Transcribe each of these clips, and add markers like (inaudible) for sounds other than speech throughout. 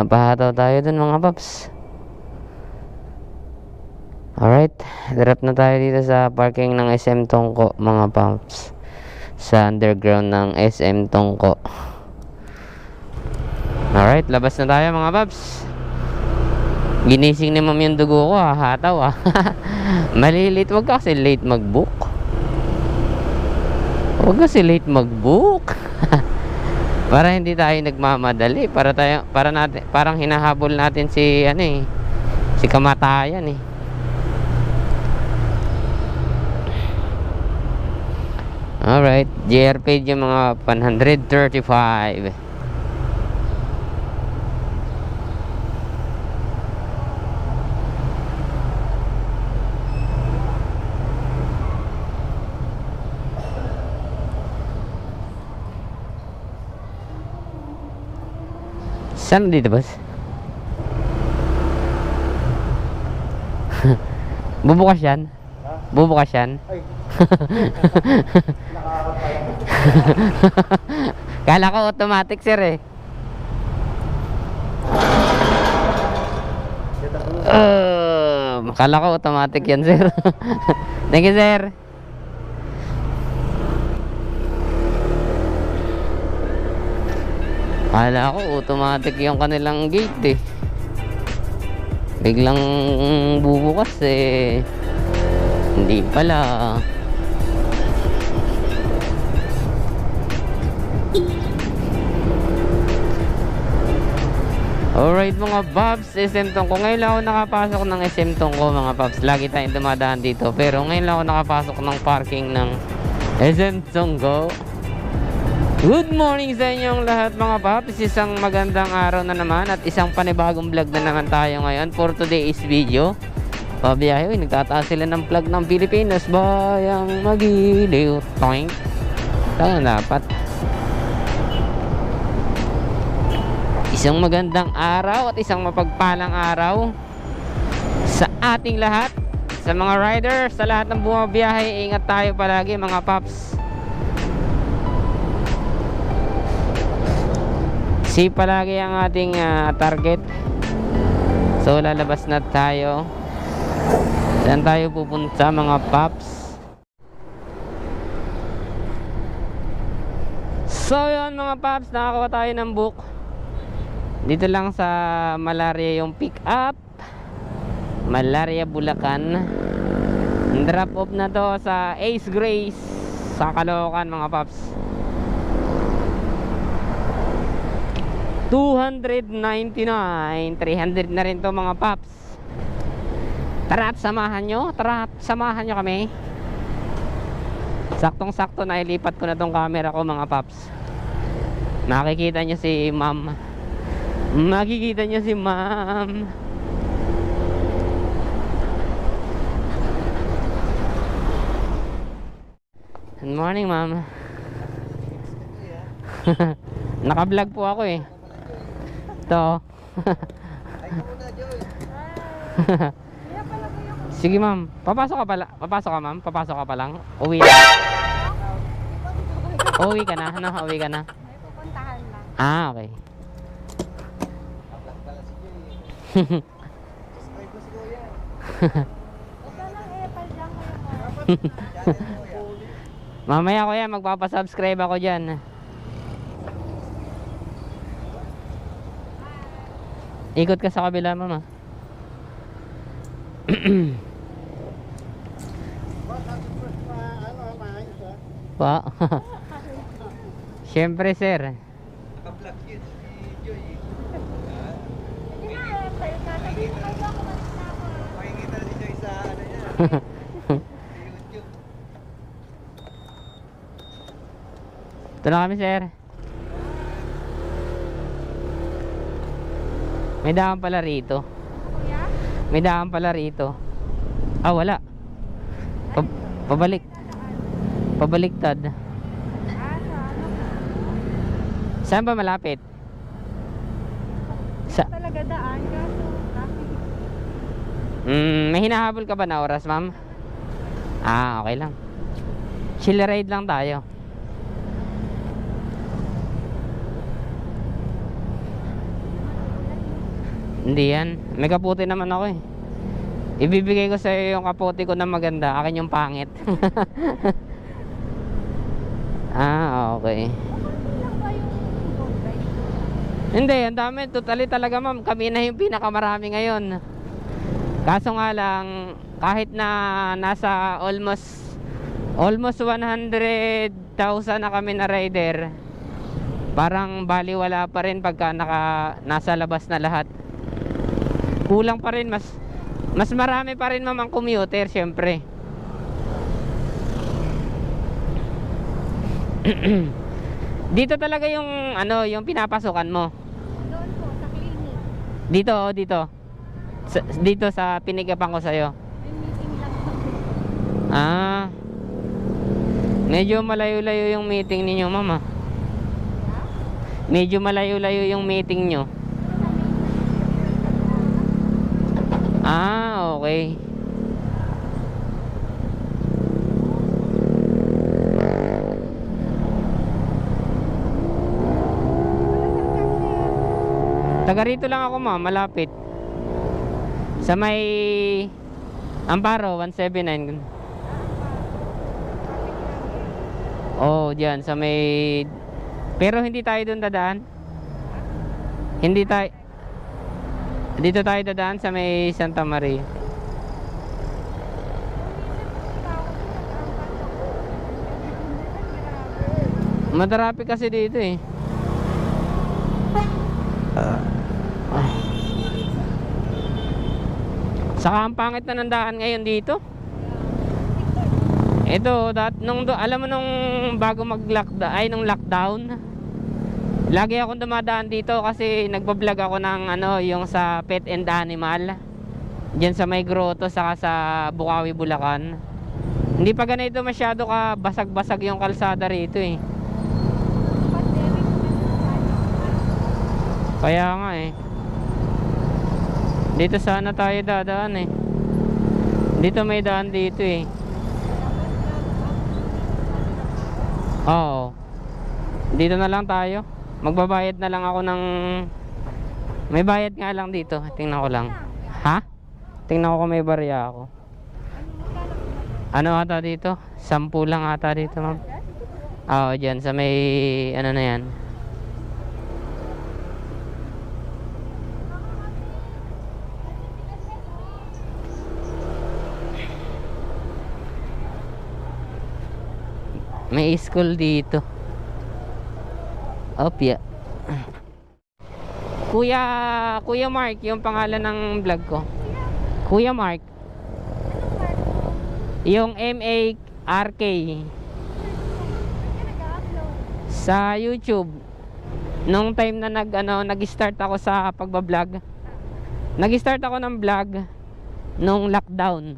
Napahataw tayo dun mga paps. Alright, drop na tayo dito sa parking ng SM Tongko mga paps. Sa underground ng SM Tongko. Alright, labas na tayo mga paps. Ginising ni ma'am yung dugo ko ha, hataw ah. (laughs) Malilit, wag ka kasi late mag-book. Wag kasi late mag-book. (laughs) para hindi tayo nagmamadali para tayo para natin parang hinahabol natin si ano eh si kamatayan eh. Alright, JR page yung mga 135 Saan dito boss? (laughs) Bubukas yan? Bubukas yan? (laughs) Kala ko automatic sir eh. Uh, kala ko automatic yan sir. (laughs) Thank you sir. Kala ko automatic yung kanilang gate eh. Biglang bubukas eh. Hindi pala. Alright mga Babs, SM Tongko. Ngayon lang ako nakapasok ng SM Tongko mga Babs. Lagi tayong dumadaan dito. Pero ngayon lang ako nakapasok ng parking ng SM Tongko. Good morning sa inyong lahat mga paps. Isang magandang araw na naman at isang panibagong vlog na naman tayo ngayon for today's video. Pabiyahe, uy, nagtataas sila ng vlog ng Pilipinas. Bayang magiliw. Toink. Tayo dapat. Isang magandang araw at isang mapagpalang araw sa ating lahat. Sa mga riders, sa lahat ng bumabiyahe, ingat tayo palagi mga paps. C palagi ang ating ah, target. So lalabas na tayo. Saan tayo pupunta mga paps? So yun mga paps, nakakuha tayo ng book. Dito lang sa Malaria yung pick up. Malaria Bulacan. Drop off na to sa Ace Grace sa Caloocan mga paps. 299 300 na rin to mga paps. Tara at samahan nyo. Tara at samahan nyo kami. Saktong sakto na ilipat ko na tong camera ko mga paps. Makikita nyo si ma'am. Makikita nyo si ma'am. Good morning ma'am. (laughs) Naka-vlog po ako eh ito. (laughs) Sige ma'am, papasok ka pala. Papasok ka ma'am, papasok ka pa lang. Uwi na. Uwi ka na, ano? Uwi ka na. Pupuntahan lang. Ah, okay. (laughs) Mamaya ko yan, magpapasubscribe ako dyan. Ikot ka sa kabila, mama. (clears throat) Pa. (laughs) Siyempre, sir. Hindi na eh, payo ka. Sabi mo kayo ako mag-stop. Ito na kami, sir. May daan pala rito. Kuya? May daan pala rito. Ah, wala. Pa pabalik. Pabaliktad. Sa? Saan ba malapit? Sa Talaga daan kaso traffic. mm, may hinahabol ka ba na oras, ma'am? Ah, okay lang. Chill ride lang tayo. Hindi yan. May kaputi naman ako eh. Ibibigay ko sa iyo yung kaputi ko na maganda. Akin yung pangit. (laughs) ah, okay. Hindi, ang dami. Totally talaga ma'am. Kami na yung pinakamarami ngayon. Kaso nga lang, kahit na nasa almost almost 100,000 na kami na rider, parang baliwala pa rin pagka naka, nasa labas na lahat. Kulang pa rin, mas mas marami pa rin ma'am ang commuter, syempre. (clears throat) dito talaga yung ano, yung pinapasukan mo. Doon po, sa clinic. Dito, oh, dito. Sa, dito sa pinigapan ko sa'yo. Ah. Medyo malayo-layo yung meeting ninyo, mama. Medyo malayo-layo yung meeting nyo. Ah, okay. Taga rito lang ako, ma'am. Malapit. Sa may Amparo, 179. Oh, diyan sa may Pero hindi tayo doon dadaan. Hindi tayo Dito tayo dadaan sa may Santa Maria. Madarapik kasi dito eh. Saka ang pangit na ng daan ngayon dito. Ito, dat, nung, alam mo nung bago mag-lockdown, ay nung lockdown, lagi akong dumadaan dito kasi nagbablog ako ng ano, yung sa pet and animal. Diyan sa may grotto, saka sa Bukawi, Bulacan. Hindi pa ganito masyado ka basag-basag yung kalsada rito eh. Kaya nga eh. Dito sana tayo dadaan eh. Dito may daan dito eh. Oo. Dito na lang tayo. Magbabayad na lang ako ng... May bayad nga lang dito. Tingnan ko lang. Ha? Tingnan ko kung may barya ako. Ano ata dito? Sampu lang ata dito ma'am. Oo, dyan. Sa may... Ano na yan. May school dito. Opya. Kuya, Kuya Mark, yung pangalan ng vlog ko. Kuya Mark. Yung M-A-R-K sa YouTube. Nung time na nag ano, nag-start ako sa pagba-vlog. Nag-start ako ng vlog nung lockdown.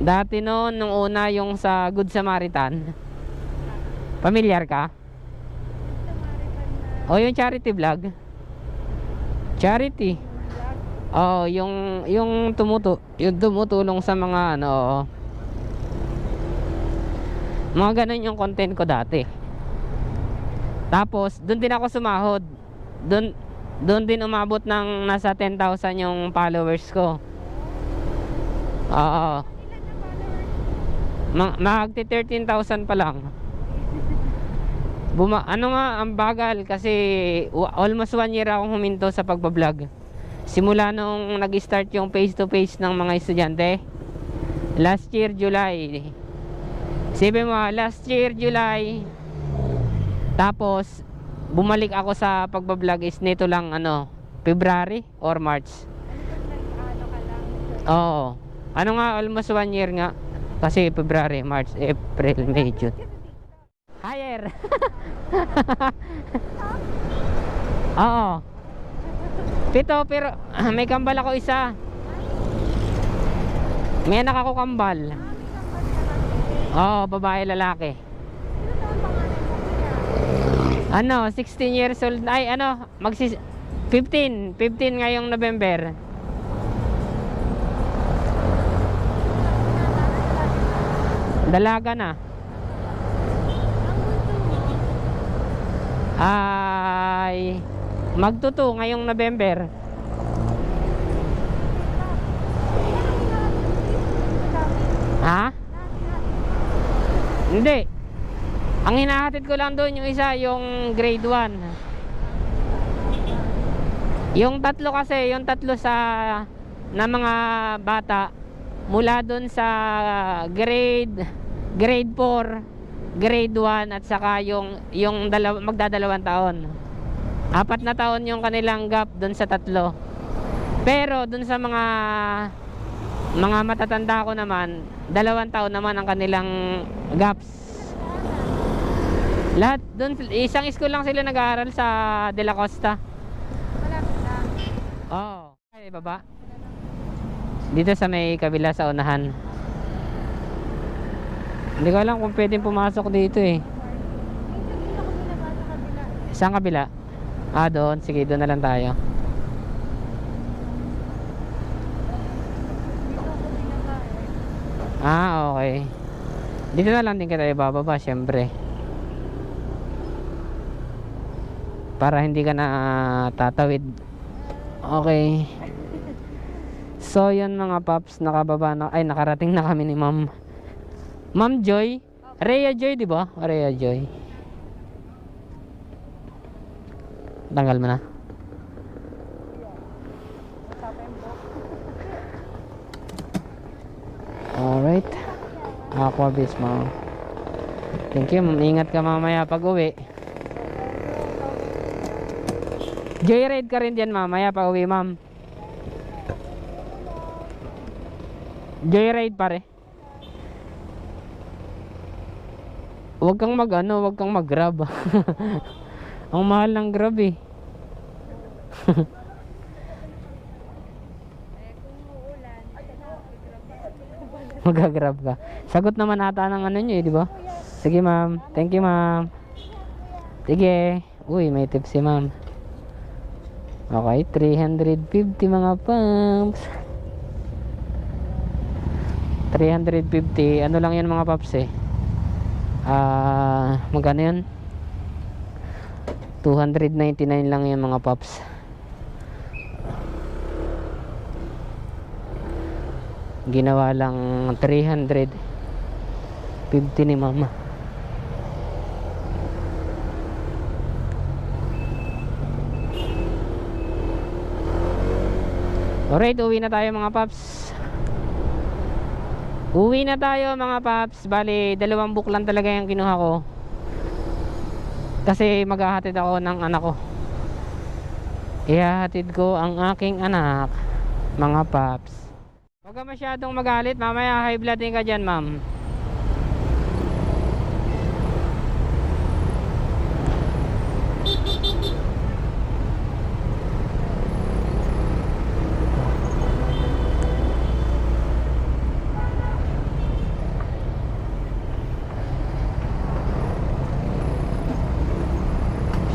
Dati noon, nung una yung sa Good Samaritan. Pamilyar ka? O yung charity vlog? Charity. Oh, yung yung tumutu yung tumutulong sa mga ano. Mga ganun yung content ko dati. Tapos, doon din ako sumahod. Doon doon din umabot ng nasa 10,000 yung followers ko. Oo. Ma magti 13,000 pa lang. Buma ano nga ang bagal kasi almost one year akong huminto sa pagbablog. Simula nung nag-start yung face to face ng mga estudyante. Last year July. Sabi mo, last year July. Tapos bumalik ako sa pagbablog is nito lang ano, February or March. Oo. Ano nga almost one year nga. Kasi February, March, April, May, June. Sir. (laughs) Oo. Pito, pero (clears throat) may kambal ako isa. May anak ako kambal. Oo, babae, lalaki. Ano, 16 years old. Ay, ano, magsis... 15. 15 ngayong November. Dalaga na. Ay magtuto ngayong November. Ha? Hindi. Ang hinahatid ko lang doon yung isa, yung grade 1. Yung tatlo kasi, yung tatlo sa na mga bata mula doon sa grade grade 4, grade 1 at saka yung yung dalaw, magdadalawang taon. Apat na taon yung kanilang gap doon sa tatlo. Pero doon sa mga mga matatanda ko naman, dalawang taon naman ang kanilang gaps. Lahat doon isang school lang sila nag-aaral sa De La Costa. malapit lang. Oo. Oh. Ay, baba. Dito sa may kabila sa unahan. Hindi ko alam kung pwedeng pumasok dito eh. Saan kabila? Ah, doon. Sige, doon na lang tayo. Ah, okay. Dito na lang din kita ibababa, syempre. Para hindi ka na ah, tatawid. Okay. So, yun mga paps, nakababa na, ay, nakarating na kami ni ma'am. Ma'am Joy? Rhea Joy, di ba? Rhea Joy. Tanggal mo na. Alright. Aqua Beach, ma'am. Thank you. Ingat ka mamaya pag uwi. Joyride ka rin dyan mamaya pag uwi, ma'am. Joyride pare. Huwag kang mag ano, huwag kang mag grab. (laughs) Ang mahal ng grab eh. (laughs) Magagrab ka. Sagot naman ata ng ano nyo eh, di ba? Sige ma'am. Thank you ma'am. Sige. Uy, may tip si ma'am. Okay, 350 mga pumps. 350. Ano lang yan mga paps eh. Ah, magkano yan? 299 lang yan mga paps. ginawa lang 350 ni mama alright uwi na tayo mga paps uwi na tayo mga paps bali dalawang book lang talaga yung kinuha ko kasi maghahatid ako ng anak ko ihahatid ko ang aking anak mga paps Huwag ka masyadong magalit. Mamaya high blood ka dyan, ma'am.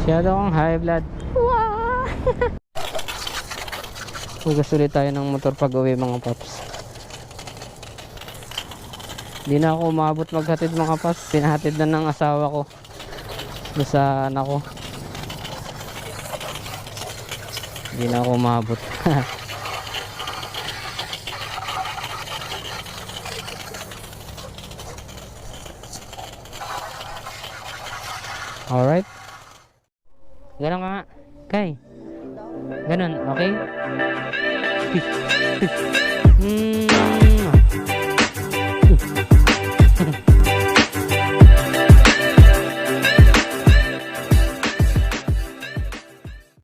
Masyado akong high blood. Wow! (laughs) Hugas ulit tayo ng motor pag uwi mga paps. Hindi na ako umabot maghatid mga paps. Pinahatid na ng asawa ko. Doon sa anak ko. Hindi na ako umabot. (laughs) Alright. Ganun nga. Kay. Ganun, okay? Peace.